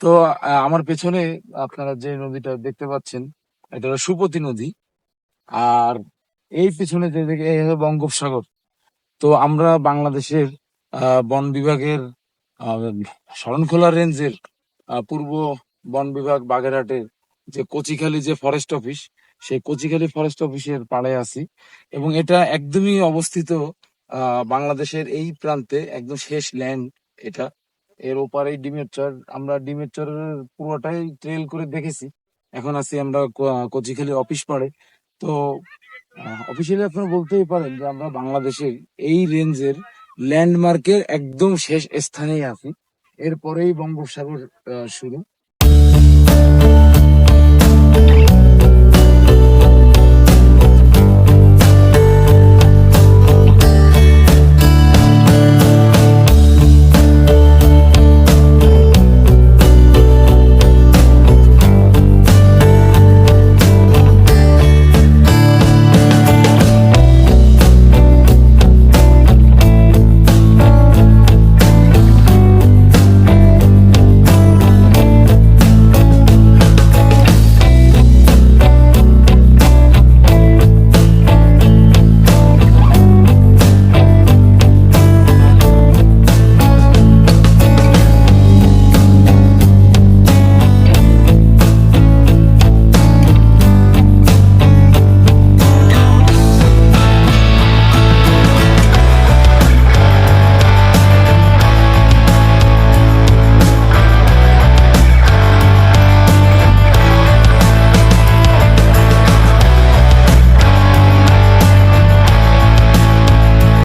তো আমার পেছনে আপনারা যে নদীটা দেখতে পাচ্ছেন, এটা হলো সুপতি নদী। আর এই পিছনে যে এই হলো বঙ্গোপসাগর। তো আমরা বাংলাদেশের বন বিভাগের শরণখোলা রেঞ্জের পূর্ব বন বিভাগ বাগেরহাটের যে কচিখালি যে ফরেস্ট অফিস সেই কচিখালি ফরেস্ট অফিসের পাড়ে আছি এবং এটা একদমই অবস্থিত বাংলাদেশের এই প্রান্তে একদম শেষ ল্যান্ড এটা। এর ওপারে ডিমের আমরা ডিমের পুরোটাই ট্রেল করে দেখেছি। এখন আছি আমরা কচিখালি অফিস পাড়ে। তো অফিসিয়ালি আপনারা বলতেই পারেন যে আমরা বাংলাদেশের এই রেঞ্জের ল্যান্ডমার্কের একদম শেষ স্থানেই আছি। এরপরেই বঙ্গোপসাগর শুরু।